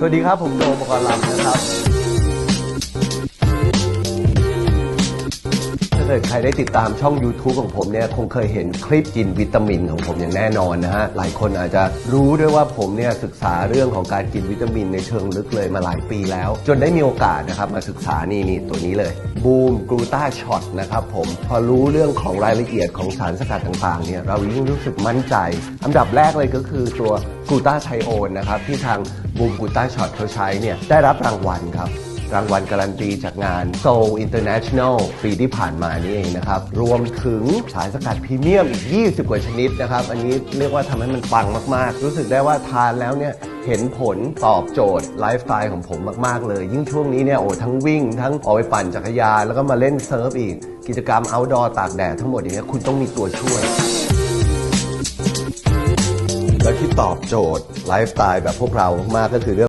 สวัสดีครับผมโดมปกรณ์ลำนะครับ เกิดใครได้ติดตามช่อง YouTube ของผมเนี่ยคงเคยเห็นคลิปกินวิตามินของผมอย่างแน่นอนนะฮะหลายคนอาจจะรู้ด้วยว่าผมเนี่ยศึกษาเรื่องของการกินวิตามินในเชิงลึกเลยมาหลายปีแล้ว จนได้มีโอกาสนะครับมาศึกษานี่นี่ตัวนี้เลยบูมกลูตาช็อตนะครับผมพอรู้เรื่องของรายละเอียดของสารสกัดต่างๆเนี่ยเรายิ่งรู้สึกมั่นใจ อันดับแรกเลยก็คือตัวกลูตาไทโอนนะครับที่ทางบูมกลูตาช็อตเขาใช้เนี่ยได้รับรางวัลครับ รางวัลการันตีจากงาน Seoul International ปีที่ผ่านมานี่เองนะครับ รวมถึงสารสกัดพรีเมียมอีก 20 กว่าชนิดนะครับ อันนี้เรียกว่าทำให้มันปังมาก ๆ รู้สึกได้ว่าทานแล้วเนี่ยเห็นผลตอบโจทย์ไลฟ์สไตล์ของผมมาก ๆ เลย ยิ่งช่วงนี้เนี่ยโอ้ทั้งวิ่ง ทั้งออกไปปั่นจักรยานแล้วก็มาเล่นเซิร์ฟอีก กิจกรรม outdoor ตากแดดทั้งหมดอย่างเงี้ยคุณต้องมีตัวช่วยแล้วที่ตอบโจทย์ไลฟ์สไตล์แบบพวกเรามากก็คือเรื่อง